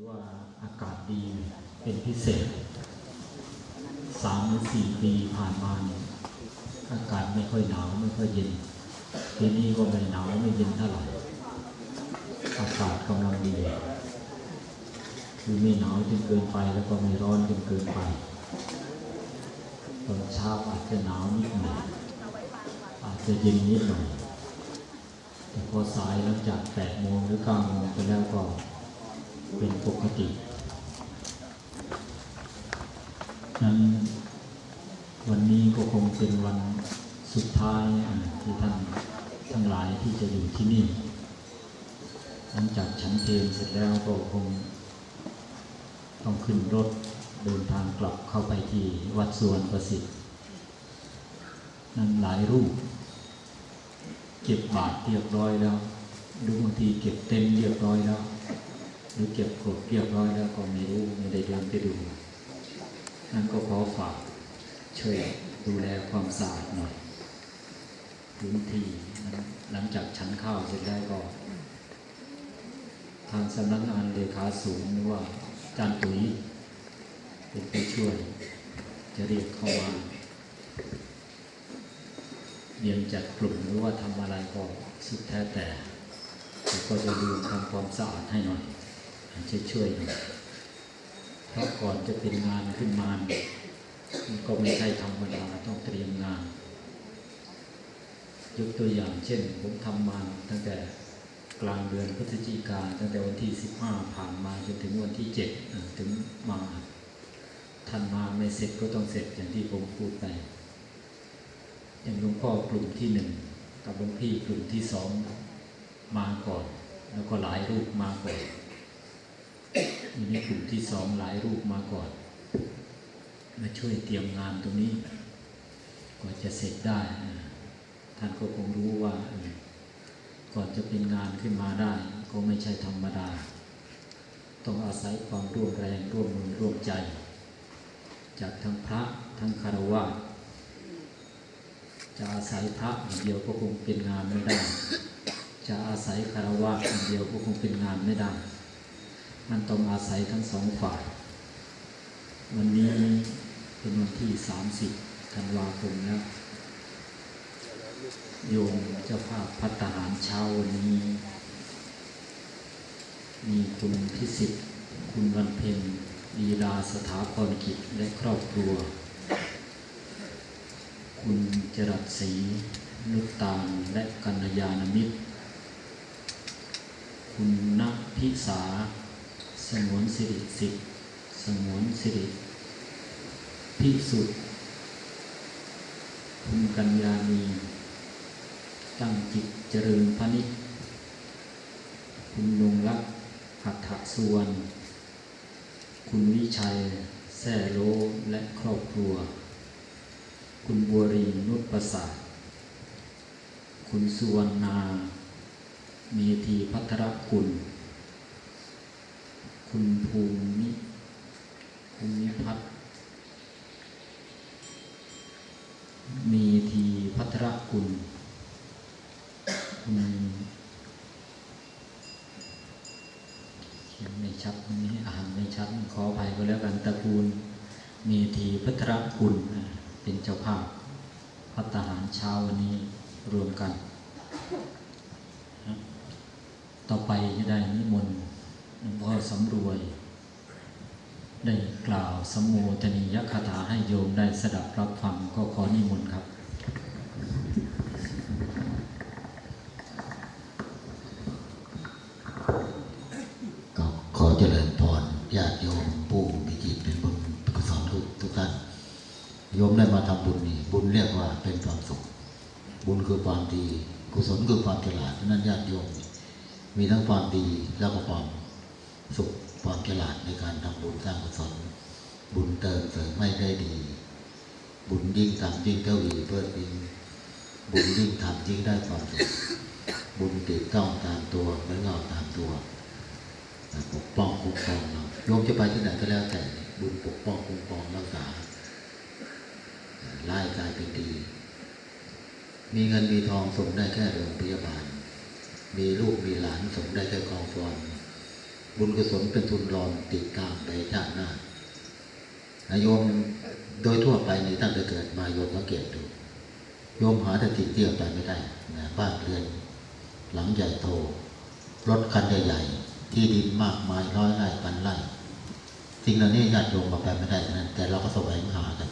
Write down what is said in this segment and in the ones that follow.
รือว่าอากาศดีเป็นพิเศษสามหรือสี่ปีผ่านมาเนี่ยอากาศไม่ค่อยหนาวไม่ค่อยเย็นปีนี้ก็ไม่หนาวไม่เย็นเท่าไหร่อากาศกำลังดีคือไม่หนาวจนเกินไปแล้วก็ไม่ร้อนจนเกินไปตอนเช้าอาจจะหนาวนิดหน่อยอาจจะเย็นนิดหน่อยแต่พอสายหลังจากแปดโมงหรือเก้าโมงไปแล้วก็ เป็นปกตินั้นวันนี้ก็คงเป็นวันสุดท้ายที่ท่านทั้งหลายที่จะอยู่ที่นี่ หลังจากฉันเพลงเสร็จแล้วก็คง ต้องขึ้นรถเดินทางกลับเข้าไปที่วัดสวนประสิทธิ์ นั้นหลายรูป เก็บบาทเรียบร้อยแล้วหรือบางทีเก็บเต็มเรียบร้อยแล้ว รือเก็บกดเรียบร้อยแล้วก็ไม่รู้ไม่ได้เดินไปดูนั่นก็ขอฝากช่วยดูแลความสะอาดหน่อยพื้นที่หลังจากชั้นข้าวเสร็จแล้วก็ทางสำนักงานเลขาสูงหรือว่าจารย์ตุ๋ยเป็นผู้ช่วย จะเรียกเข้ามาเรียนจัดกลุ่มหรือว่าทำอะไรก็สุดแท้แต่แต่ก็จะดูทำความสะอาดให้หน่อย ช่วยช่วยๆเพราะก่อนจะเป็นงานขึ้นมาเนี่ยมันก็ไม่ใช่ธรรมดาต้องเตรียมงาน ยกตัวอย่างเช่น ผมทำมาตั้งแต่กลางเดือนพฤศจิกาตั้งแต่วันที่ 15 ผ่านมาจนถึงวันที่7เอ่อถึงมาท่านมาไม่เสร็จก็ต้องเสร็จอย่างที่ผมพูดไปอย่างหลวงพ่อกลุ่มที่หนึ่งกับหลวงพี่กลุ่มที่สองมาก่อน แล้วก็หลายรูปมาก่อน อันนี้กลุ่มที่สองหลายรูปมาก่อน มาช่วยเตรียมงานตรงนี้กว่าจะเสร็จได้ ท่านก็คงรู้ว่า ก่อนจะเป็นงานขึ้นมาได้ ก็ไม่ใช่ธรรมดา ต้องอาศัยความร่วมแรงร่วมมือร่วมใจ จากทั้งพระทั้งคารวะจะอาศัยพระอย่างเดียวก็คงเป็นงานไม่ได้ จะอาศัยคารวะอย่างเดียวก็คงเป็นงานไม่ได้ มันต้องอาศัยทั้งสองฝ่าย วันนี้เป็นวันที่ 30ธันวาคมแล้วโยมเจ้าภาพพัฒหารเช้าวันนี้ มีคุณพิสิทธิ์คุณวันเพ็ญลีลาสถาพรกิจและครอบครัว คุณจรัสศรีนุตตาลและกัญญาณมิตร คุณณพิสา สงวนสิริสิทธิ์สงวนสิริพิสุทธิ์คุณกัญญาณีตั้งจิตเจริญพนิษคุณนงรักหัตถสุวรรณคุณวิชัย แซ่โลและครอบครัว คุณบัวรีนุชประสาทคุณสุวรรณา เมธีพัทรคุณ คุณภูมิภูมิพัฒน์เมธีพัทรคุณคุณเขียนไม่ชัดนี้อ่านไม่ชัด ขออภัยก็แล้วกันตระกูลเมธีพัทรกุล เป็นเจ้าภาพพัฒหารเช้าวันนี้รวมกัน ต่อไปจะได้นิมนต์ หลวงพ่อสำรวย ได้กล่าวสมโภชนียคาถาให้โยมได้สดับรับฟังก็ขอนิมนต์ครับก็ขอเจริญพรญาติโยมผู้มีจิตเป็นบุญเป็นกุศลทุกทุกท่านโยมได้มาทำบุญนี่บุญเรียกว่าเป็นความสุข บุญคือความดี กุศลคือความฉลาดฉะนั้นญาติโยม มีทั้งความดีแล้วก็ความ สุขความฉลาดในการทำบุญสร้างกุศลบุญเติมเสริมไม่ได้ดี บุญยิ่งทำยิ่งเทวีเพิ่มยิ่งบุญยิ่งทำยิ่งได้ความสุขบุญติดต้องตามตัวเหมือนเงาตามตัวปกป้องคุ้มครองเราโยมจะไปที่ไหนก็แล้วแต่บุญปกป้องคุ้มครองรักษาไล่กายเป็นดี มีเงินมีทองส่งได้แค่โรงพยาบาล มีลูกมีหลานส่งได้แค่กองฟอน บุญกุศลเป็นทุนรองติดตามไปชาติหน้าโยมโดยทั่วไปนี่ตั้งแต่เกิดมาโยมสังเกตดูโยมหาแต่สิ่งที่เอาไปไม่ได้นะบ้านเรือนหลังใหญ่โต รถคันใหญ่ๆที่ดินมากมายร้อยไร่พันไร่สิ่งเหล่านี้ญาติโยมมาไปไม่ได้นั้น แต่เราก็แสวงหากัน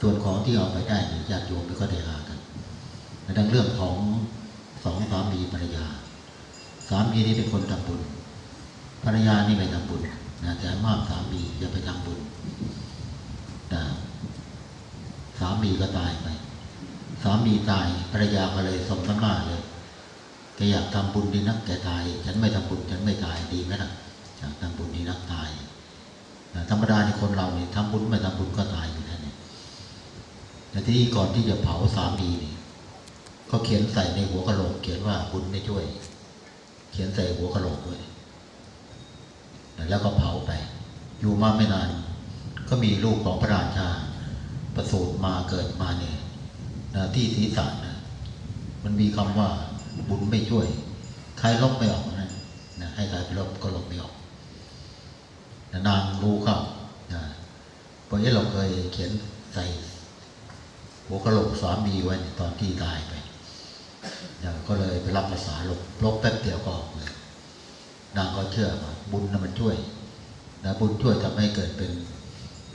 ส่วนของที่เอาไปได้นี่ญาติโยมไม่ก็ได้หากันในดังเรื่องของสองสามีภรรยา สามีนี่เป็นคนทำบุญ ภรรยานี่ไม่ทำบุญนะแต่มากสามีอย่าไปทำบุญนะสามีก็ตายไปสามีตายภรรยาก็เลยสมน้ำหน้าเลยแกอยากทำบุญดีนักแกตาย ฉันไม่ทำบุญฉันไม่ตายดีไหมล่ะอยากทำบุญดีนักตายธรรมดาในคนเราเนี่ยทำบุญไม่ทำบุญก็ตายอยู่แล้วเนี่ยแต่ที่ก่อนที่จะเผาสามีนี่เขาเขียนใส่ในหัวกะโหลก เขียนว่าบุญไม่ช่วย เขียนใส่หัวกะโหลกด้วย แล้วก็เผาไป อยู่มาไม่นาน ก็มีลูกของพระราชา ประสูติมาเกิดมาเนี่ยนะที่ศีรษะนะมันมีคำว่าบุญไม่ช่วย ใครลบไม่ออกนะนะให้ใครไปลบก็ลบไม่ออกนะนางรู้เข้านะเพราะนี้เราเคยเขียนใส่หัวกะโหลกสามีไว้ตอนที่ตายไปนะก็เลยไปรับภาษาลบลบแป๊บเดียวก็ออกเลย นางก็เชื่อว่าบุญนะมันช่วยนะบุญช่วยทำให้เกิดเป็น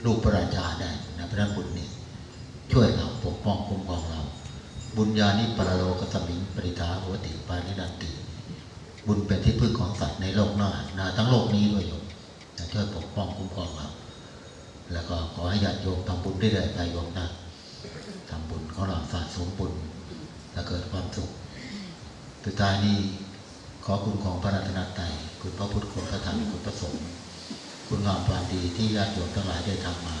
ลูกพระราชาได้นะเพราะนั้นบุญนี่ช่วยเราปกป้องคุ้มครองเรา บุญญาณิปรโลกสมิงปริทาโหติปานิดันติ บุญเป็นที่พึ่งของสัตว์ในโลกหน้านะทั้งโลกนี้ด้วยโยมจะช่วยปกป้องคุ้มครองเรา แล้วก็ขอให้ญาติโยมทำบุญได้เลยไปโยมนะทำบุญของเราสะสมบุญและเกิดความสุขสุดท้ายนี้ ขอคุณของพระรัตนตรัยคุณพระพุทธคุณพระธรรมคุณพระสงฆ์คุณงามความดีที่ญาติโยมทั้งหลายได้ทำมา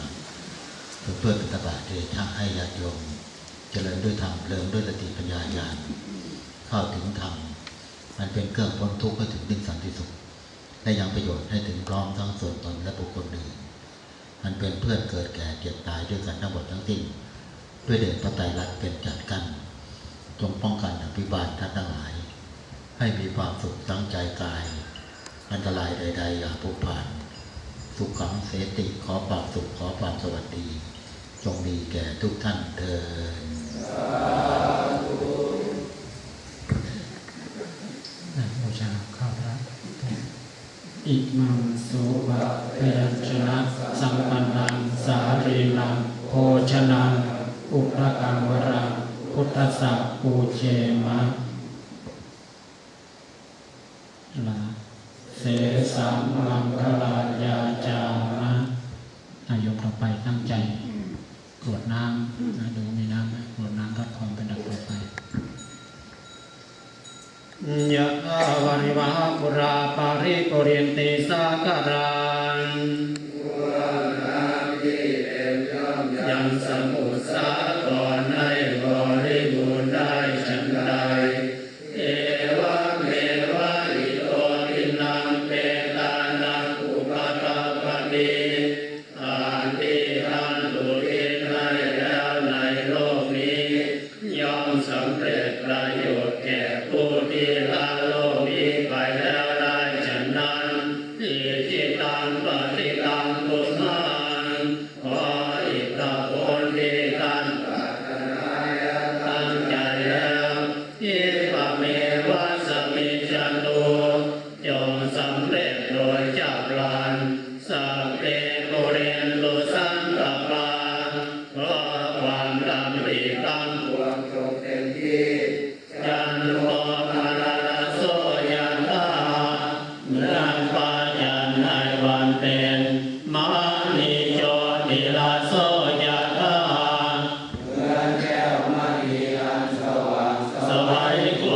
เพื่อเพื่อเป็นตบะเดชะให้ญาติโยมเจริญด้วยธรรมเริงด้วยสติปัญญาญาณเข้าถึงธรรมมันเป็นเครื่องพ้นทุกข์ให้ถึงดิ่งสันติสุขและยังประโยชน์ให้ถึงพร้อมทั้งส่วนตนและบุคคลอื่นมันเป็นเพื่อนเกิดแก่เจ็บตายด้วยกันทั้งหมดทั้งสิ้นด้วยเดชพระไตรลักษณ์เป็นจัดกันจงป้องกันอภิบาลท่านทั้งหลาย ให้มีความสุขทั้งใจกาย อันตรายใดๆอย่าพบผ่าน สุขขังเสติขอความสุขขอความสวัสดี จงมีแก่ทุกท่านเถิดนะบูชาข้าพระอิมังสุบะพยัญชนะสัมปันนังสารีนังโภชนังอุปกังวรังพุทธสัพปูเชมะลาเสสัมมังคลายาจามะนายกต่อไปตั้งใจกรวดน้ำนะดูมีน้ำไหมกรวดน้ำรับของเป็นดับต่อไปยะถาวาริวหาปุราปาริปุเรนติสาการัง ป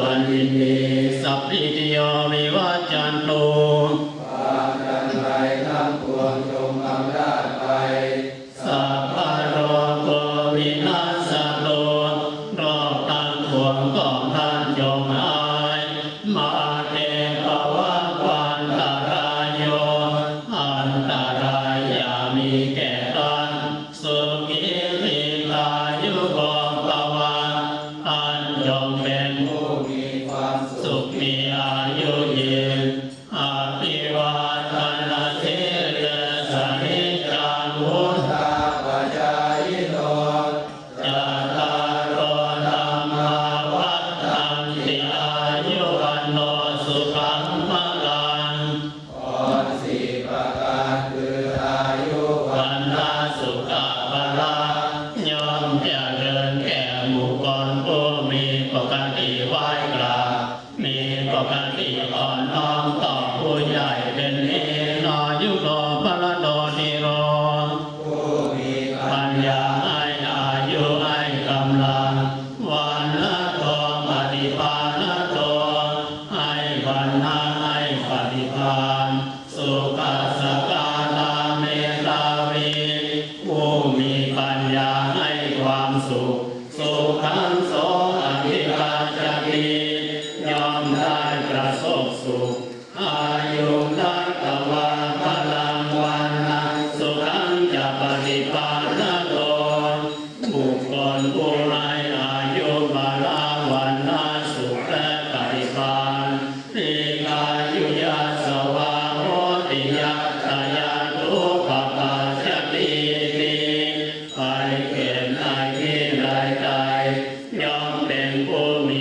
วรยินดีสัพพิติโยวิวัจจันตุ ความสุขมีอายุยืน ไหว้กราบมีกองนาที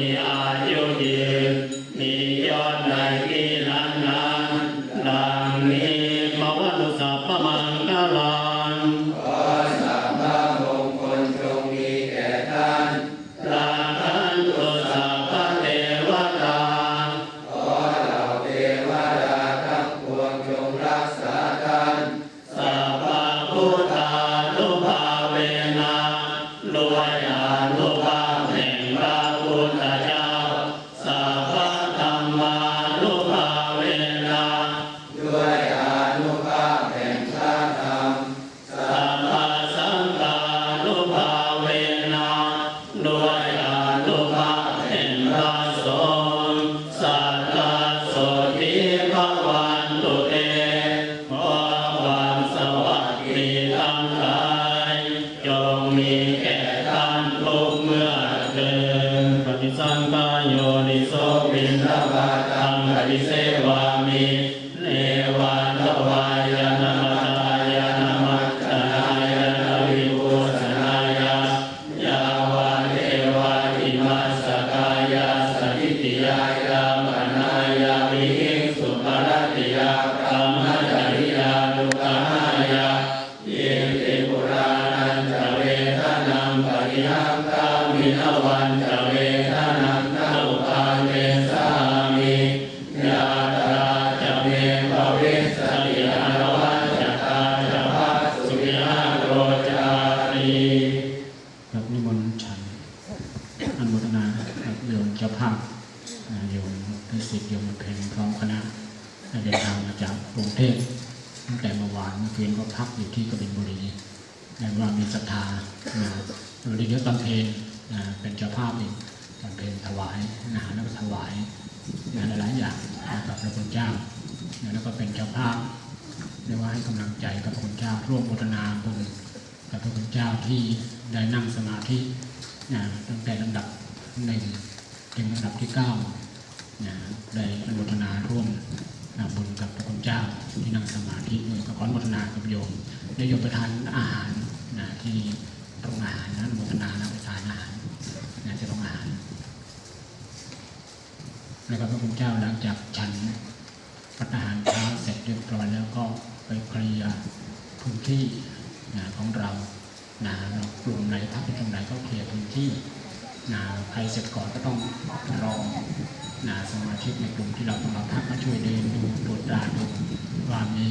ผู้ สังกายโยนิโสปินทบาตังอภิเสวามิาย อาหารแล้วก็ถวายงานหลายอย่างกับพระคุณเจ้า แล้วก็เป็นเจ้าภาพเรียกว่าให้กำลังใจกับพระคุณเจ้า ร่วมโมทนาบุญกับพระคุณเจ้าที่ได้นั่งสมาธิตั้งแต่ลำดับหนึ่งถึงลำดับที่เก้าได้อนุโมทนาร่วมบุญกับพระคุณเจ้าที่นั่งสมาธิด้วยก็ขออนุโมทนากับโยมได้โยมไปทานอาหารที่โรงอาหารนะอนุโมทนานะไปทานอาหารนะที่โรงอาหาร แล้วก็พระคุณเจ้าหลังจากฉันพัฒหารเช้าเสร็จเรียบร้อยแล้วก็ไปเคลียร์พื้นที่นะของเรานะเรากลุ่มไหนพักที่ตรงไหนก็เคลียร์พื้นที่นะใครเสร็จก่อนก็ต้องรอนะสมาชิกในกลุ่มที่เราต้องมาพักมาช่วยเดินดูตรวจตราดูว่ามี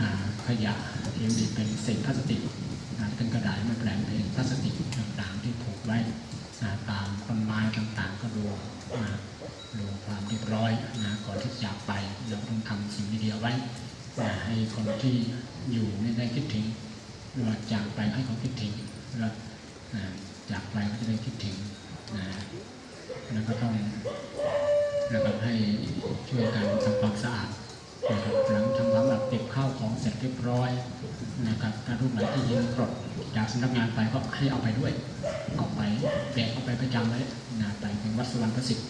นะขยะที่มีเป็นเศษพลาสติกนะเป็นกระดาษม่แปลงเป็นพลาสติกต่างๆที่ผูกไว้ำสิ่งดีๆเอาให้คนที่อยู่ไม่ได้คิดถึงเวลาจากไปให้เขาคิดถึงแล้วนะจากไปก็จะได้คิดถึงนะแล้วก็ต้องนะครับให้ช่วยกันทำความสะอาดนะครับหลังทำความสะอาดเก็บข้าวของเสร็จเรียบร้อยนะครับถ้ารรูปไหนที่ยิงกรดจากสำนักงานไปก็ให้เอาไปด้วยเอาไปแบกเอาไปประจำไว้นะไปถึงวัดสวรรค์ประสิทธิ์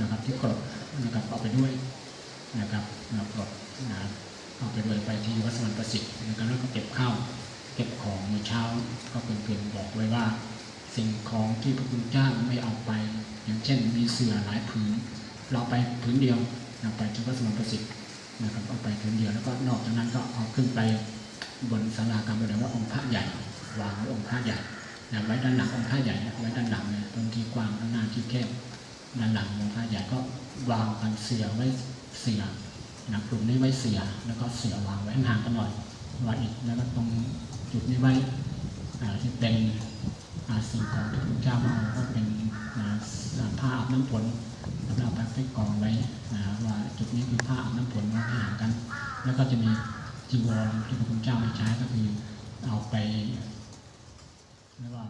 นะครับที่กรดนะครับเอาไปด้วยนะครับนะกรด นะเอาไปด้วยไปที่วัดสวรรค์ประสิทธิ์นะครับแล้วก็เก็บข้าวเก็บของเมื่อเช้าก็เป็นเพียงบอกไว้ว่า สิ่งของที่พระคุณเจ้าไม่เอาไป อย่างเช่น มีเสื่อหลายผืน เราไปผืนเดียวนะไปที่วัดสวรรค์ประสิทธิ์นะครับเอาไปผืนเดียวแล้วก็นอกจากนั้นก็เอาขึ้นไปบนศาลากรรมแสดงว่าองค์พระใหญ่วางไว้องค์พระใหญ่นะไว้ด้านหลังองค์พระใหญ่ไว้ด้านหลังเนี่ยตรงที่กว้างข้างหน้าที่แคบด้านหลังองค์พระใหญ่ก็วางกันเสือไว้เสือ นะกลุ่มนี้ไว้เสียแล้วก็เสียวางไว้ห่างกันหน่อยวางอีกแล้วก็ตรงจุดนี้ไว้ที่เป็นอาสิ่งของที่พระเจ้ามาเอาก็เป็นผ้าอาบน้ำฝนแล้วเราไปกองไว้นะว่าจุดนี้คือผ้าอาบน้ำฝนวางห่างกัน แล้วก็จะมีจีวรที่พระคุณเจ้าไม่ใช้ก็คือเอาไปเรียกว่า